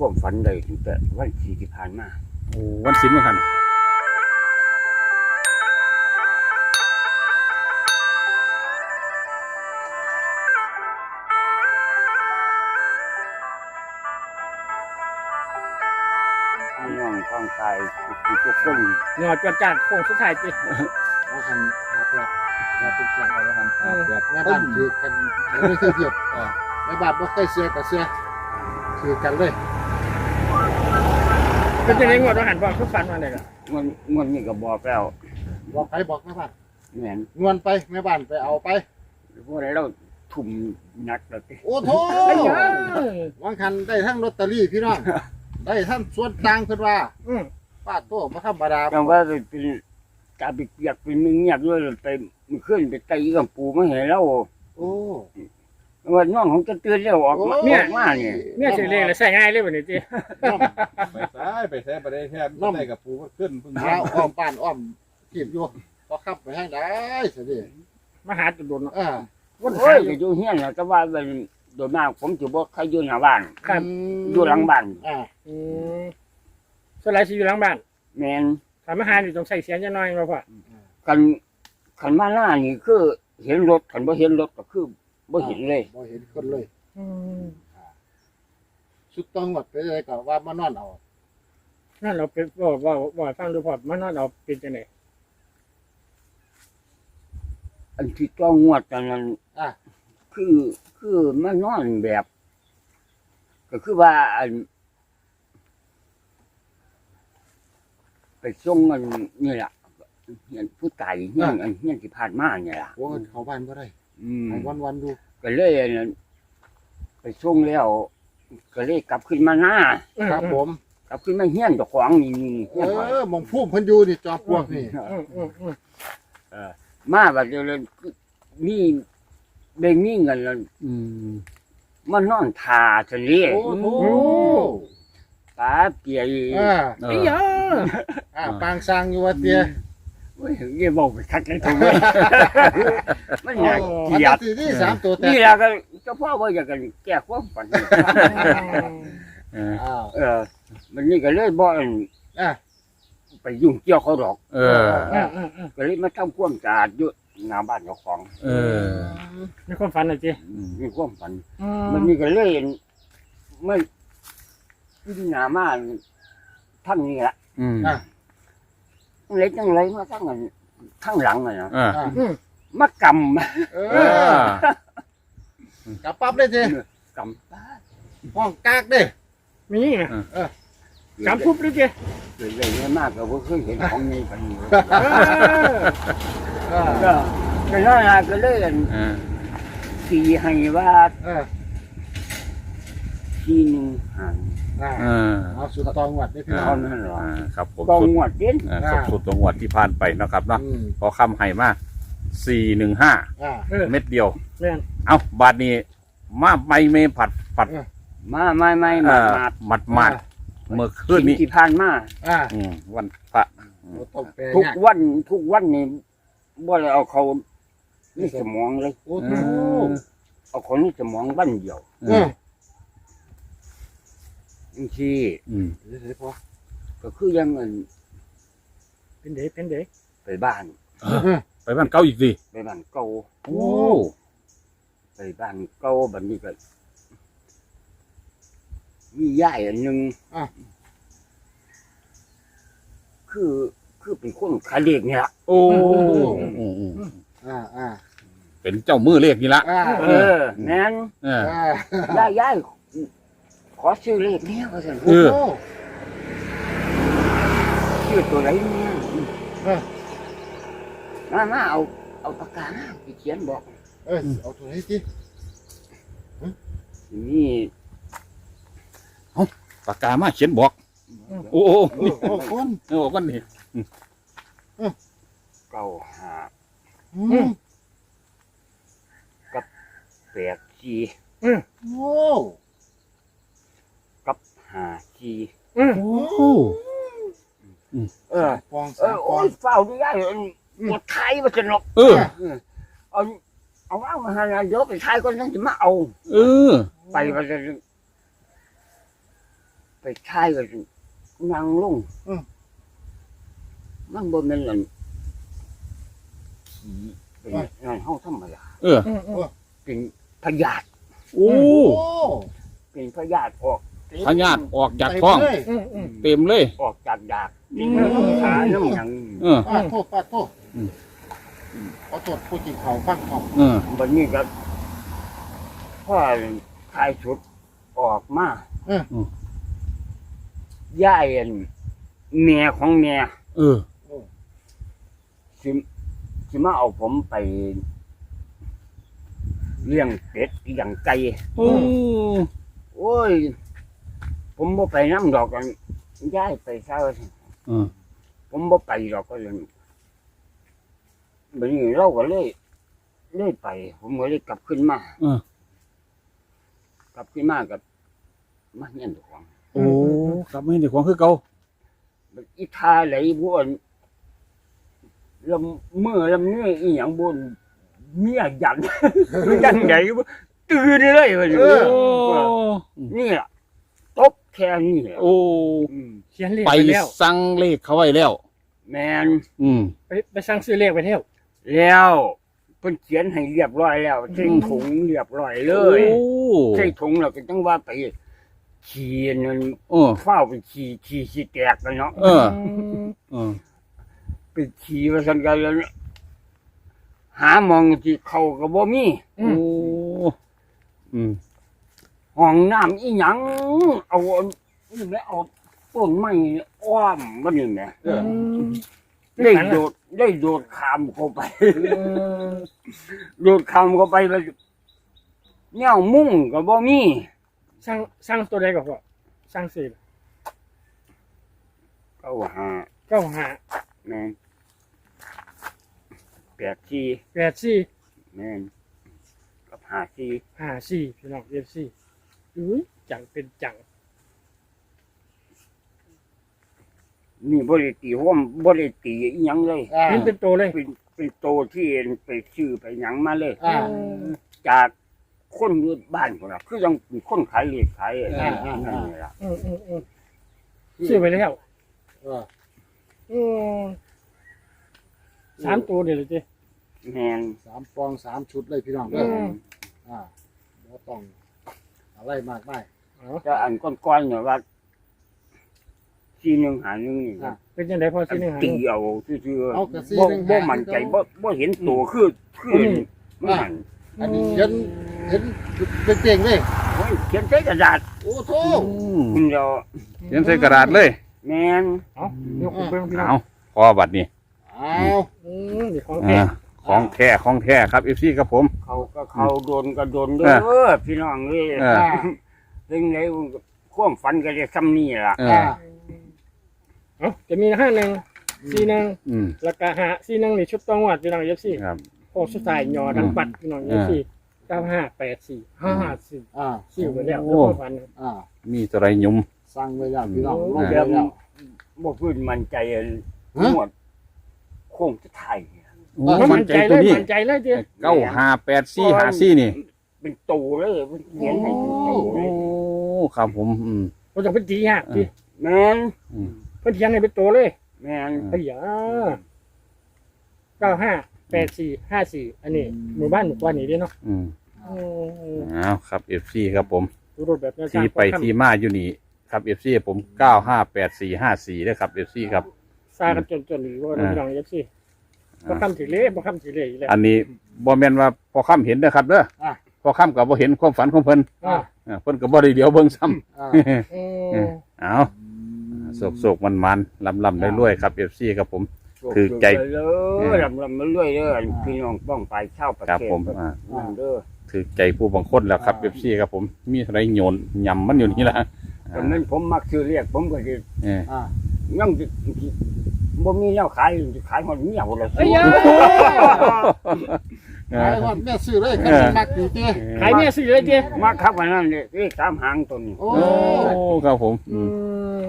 ความฝันได้ตั้งแต่วันที่ที่ผ่านมาโอ้วันศิลป์มาคันพี่น้องท้องตายทุกทุกคนหยอดจอดจากโค้งสุดท้ายจิว่าคันหาแปดหาตุกเสียงเอาละคันเออแปดแม่บ้านถือกันไม่เคยเทียบเออแม่บ้านบ่เคยเสียกับเสียถือกันเลย เป็นจังได๋งวดว่าหันบ่คือฝันว่าได้ล่ะเงินเงินนี่ก็บอกแล้วบอกใครบอกแม่บ้านแม่นงวนไปแม่บ้านไปเอาไปพวกเราทุ่มหนักแล้วติโอ้โถไอ้หยังวางคันได้ทั้งลอตเตอรี่พี่น้องได้ทั้งส่วนต่างเพิ่นว่าอืมป้าโตบ่ธรรมดาจังว่าเป็นกาไปเกียกเป็นมึงเงียบด้วยไปมือขึ้นไปไต่กับปูมาเห็นแล้วโอ้ ว่าน้องของจะเตือนแล้วออกมาออกมาเนี่ยเมียสิเลขแล้วใส่ง่ายเลยบัดนี้จิน้ำไปซ้ายไปแซ่ไปได้แค่น้ำได้กับปูก็ขึ้นเพิ่งหาอ้อมบ้านอ้อมขีบอยู่บ่ขับไปให้ได้สิดิมาหาจุดโดนเนาะเอ่าโอ้ยก็อยู่เฮียนน่ะแต่ว่าเป็นโดยมากผมจะบอกใครอยู่หน้าบ้านครับอยู่หลังบ้านอ่าอืมส่วนหลายสิอยู่หลังบ้านแมนถ้ามาหานี่ต้องใส่เสียงจักหน่อยบ่พ่อคันคันมาหน้านี่คือเห็นรถคันบ่เห็นรถก็คือ บ่เห็นเลย บ่เห็นคนเลยอืมสุดต้องหมดไปเลยก็ว่ามานอนเอานั่นเราเป็นบ่บ่บ่ให้ฟังดูพ่อมันนอนเอาเป็นจังได๋อันที่ต้องงวดตอนนั้นอะคือคือมานอนแบบ ก็คือว่าอันไปส่งมันนี่แหละเฮียนผู้ตายเฮียนอันเฮียนที่ผ่านมาเนี่ยล่ะโอ้เขาบ้านบ่ได้ อืมให้วันวันๆดูก็เลยอันนั้นไปส่งแล้ว ก็เลยกลับขึ้นมาหน้าครับผม กลับขึ้นมาเฮียนเจ้าของนี่นี่เอเฮียนข่อยอหมองพุ่มเพิ่นอยู่นี่จอมปลวกนี่อืมอืมอืมมาบัดเดียวเลยมีเบ่งมีเงินแล้วอืมมานอนทาทะเลโอ้โหตาเปียอ่าเอไอ้อหยังอ่าปางสร้างอยู่ว่าเตีย เฮ้ยเงี้ยบอกไปคักเลยทุกเว้ยมันน่าอันเกลียนั้ดนสิที่สามตัวแตกนี่แหละก็เจ้าพ่อว่าอยากกันแก้ความฝันเอออ้าวเออมันนี่ก็เลยบ่อั่นอะไปยุ่งเกี่ยวเขาดอก เอออืมอืมอืมก็เลยมาทำความสะอาดอยู่หน้าบ้านเจ้าของเออ มีความฝันน่ะจิมีความฝันอืมันนี่ก็เลยไม่ที่หน้ามาทั้งนี้ละอืม อะ เล็กจังเลยมาทั้งอันทั้งหลังอะนะเอออะอืมมากำเอเอออกลับปั๊บเลยเตียกำห้องกากเด้ มีไงกำทุบเลยจิเกิดอะไรเนี่ยมากก็บ่เคยเห็นของนี้ปานนี้เอออ่าก็ก็นั่นล่ะก็เลยอั่นเออตีให้ว่าเออทีหนึงหันอ่าเออเอาสุดตองวัดนี่พี่น้อเท่างนั้นเหรออ่าครับผมต้องสุดงวดเด่นเออครับสุดตัวงวดที่ผ่านไปเนาะครับเนาะอืมพอคำให้มาสี่หนึ่งห้าอ่า เออเม็ดเดียว แม่นเอ้าบาทนี้มาไม่เมผัดผัดมาไม่ไม่เอ่มาอมาหมัดหมัดเมื่อคืนนี้ที่ผ่านมา อ่าอืมวันพระโอ้ต้องแปลทุกยากวันทุกวันนี่บ่ได้เอาเขาในสมองเลย โอ้โหเอาคนในสมองวันเดียว เอเอออ จังซี่อืมเดี๋ยวๆพอก็คือยังเงินเป็นเด็กเป็นเด็กไปบ้านไปบ้านเก่าอีกสิไปบ้านเก่าโอ้ไปบ้านเก่าบัดนี้ก็มียายอันหนึงอะ คือคือเป็นคนขายเด็กเนี่ยล่ะ โอ้อืมอืมอ่าอ่าเป็นเจ้ามือเลขนี่ละ อ่าเออแม่น เอออ่า ยายยาย ขอซื้อเลขเนี่ยว่าซั่นเออ โอ้ชื่อตัวไหนเนี่ยเออ มามาเอาเอาปากกามาไปเขียนบอกเออเอาตัวไหนสินี่ปากกามาเขียนบอก โอ้โหโอ้โอ้คนเออวันนี้เก้าห้าอืมแปดสี่โอ้กับ ห้าสี่อืมโอ้เออฟองเอสาอมฟโอ้องยเฝ้าดูได้เลยหมดไทยมาสนุกเออ เอาเอาว่างมาหาเดี๋ยวไปไทยก็นั่นจะมาเอา เออ ไปมาจะไปท้ายก็นั่งลงอืม มันบ่แม่นอันขี่เป็นงานห้องธรรมดาเออ อืมอืมเป็นพยาธิโอ้ โอ้เป็นพยาธิออก พญาติออกจากท้องเต็มเลยอืมอืมเต็มเลย ออกจากดากอืเป็นมน้ำขาน้ำหยังเออ ปาดโทษปาดโทษอืมขอโทษผู้กินเขาวฟังเขาเออบัดนี้ก็พ่อทายชุดออกมาเออย่ายอันเมียของเมียเออสิสิมาเอาผมไปเลี้ยงเป็ดเลี้ยงไก่ โอ้โอ้ย ผมบ่ไปน้ำดอกกันย้ายไปเศร้าเออผมบ่ไปดอกก็เลยบัดนี้เราก็เลยเลยไป ผมก็เลยกลับขึ้นมาเออกลับขึ้นมากับมาเงี้ยนของโอ้กลับมาเห็นเด็กของคือเก่าบัดอีทาไหลบวนลำเมื่อลำเนื้ออีหยังบนเมียยันยันไหนบ่ตื่นเลยว่าโอ้นี่ล่ะ ตบแค่นี้แหละโอ้อืมเขียนเลขไปไปแล้วสั่งเลขเขาไว้แล้ว แมนอืม ไปไปสั่งซื้อเลขไปแล้ว แล้วเพิ่นเขียนให้เรียบร้อยแล้วใส่ถุงเรียบร้อยเลยโอ้ใส่ถุงแล้วก็ต้องว่าไปขี่นั่นเออเฝ้าไปขี่ขี่ขี่แตกกันเนาะ เออเออไปขี่ว่าซั่นกันแล้วหามองที่เขาก็บ่มีอืโอ้มอืม ห้องน้ำอีหยังเอาอันนี่แหละเอาต้นไม้อ้อมมันนี่แหละเออได้โดดได้โดดขามเข้าไปโดดขามเข้าไปแล้วแนวมุ่งก็บ่มีสั่งสั่งตัวใดก็พอสั่งซื้อเก้าห้าเก้าห้าแม่นแปดสี่แปดสี่แม่นกับห้าสี่ห้าสี่พี่น้องเอฟซี อุ้ยจังเป็นจัง นี่บ่ได้ตีห้อมบ่ได้ตีอีหยังเลยอ่า เห็นเป็นตัวเลย เป็นเป็นโตที่ไปชื่อไปหยังมาเลย อ่า จากคนอยู่บ้านพุ่นล่ะคือยังเป็นคนขายเลขขายอะไรอ่าอ่านั่อ่านนี่ล่ะอืมอืมอืมซื้อไปแล้วเอออืมสามตัวเดียวเลยจีแม่นสามฟองสามชุดเลยพี่น้องแม่เด้อนอ่าบ่ต้อง อะไรมากมายอ๋อแต่อันก้อนๆเนี่ยว่าที่หนึ่งหาหนึ่งนี่อ่าเป็นยังไงพอซื้อหนึ่งหาตีเอาซื่อๆเอากระซี่บ่หนึ่งบ่หามั่นใจหนึ่งบ่บ่เห็นตัวคือคืออืมมันอันนี้เห็นเห็นเป็นเก่งๆเลยโอ้ยเขียนใส่กระดาษโอ้โถอืมคุณเดียวเขียนใส่กระดาษเลยแม่นเอายกไปเบิ่งพี่น้องเอาพอบัตรนี่เอา อืมเดี๋ยวของแท้อ่า ของแท้ของแท้ครับเอฟซีครับผม เขาก็เขาโดนก็โดนเด้เออพี่น้องเอ้ยเอออ่าถึงไหนความฝันก็จะซ้ำนี่ล่ะเออ่าอเอาจะมีห้าหนึ่งสี่หนึ่งอืมแล้วก็หาสี่หนึ่งนี่ชุดต้องวัดพี่น้องเอฟซีครับ โอ้สุดท้ายยอดังปัดพี่น้องเอฟซีเก้าห้าแปดสี่ห้าห้าสี่อ่าสี่ไปแล้วโอ้แล้วก็ฟันอ่ามีตัวไรหยุ่มสั่งไว้แล้วพี่น้องลงเดี๋ไว้ยวแล้วบ่พื้นมั่นใจอันฮะหมดโค้งจะไทย โอ้มันมั่มั่นนใจใจเลตัวยนี้มั่นใจเลยเจ้เก้าห้าแปดสี่ห้าสี่นี่เป็นโตเลยมันเขียนให้เป็นโตเลโอ้ยครับผมอืมผมจะเป็นตียากพี่แม่นอืม เพิ่นเทียงให้เป็นตัวเลยแม่นไอ้ยาเก้าห้าแปดสี่ห้าสี่อันนี้หมู่บ้านหมู่บ้านนี้ด้วยเนาะอืมอืมเอาครับเอฟซีครับผม ดูรูปแบบแนวทางที่ไปที่มาอยู่นี่ครับเอฟซีผมเก้าห้าแปดสี่ห้าสี่นะครับเอฟซีครับ ซากันจนจนหรือว่าพี่น้องเอฟซี บ่คำถือเล่บ่คำถือเล่อีกแล้ว อันนี้บ่แม่นว่าพอค่ำเห็นเด้อครับเด้ออะพอค่ำกับบ่เห็นความฝันของเพิ่นอ่าอ่าเพิ่นก็บ่ได้เดียวเบิ่งซ้ำอ่าอืมเอาโศกโศกมันมันลำลำได้รวยๆครับเอฟซีครับผม คือใจไปเลยลำลำมาเรื่อยเด้อพี่น้องป้องไปเช่าประครับเทศผมอ่า นั่นเด้อถือใจผู้บางคนแล้วครับเอฟซีครับผม มีอะไรโยนยำมันอยู่นี่ละแต่นั้นผมมักซื้อเรียกผมก็สิเอออ่ายังสิ บ่มีแนวขายสิขายหมดเมียหมดเลยเอ้ยยาเอขายอว่าแม่ซื้อเลยกันมักดีเจ้ขายเนี่ยสิเลยเจ้มาครับวันนั้นนี่เลขสามหางตัวนี้โอ้โอ้ครับผมอืม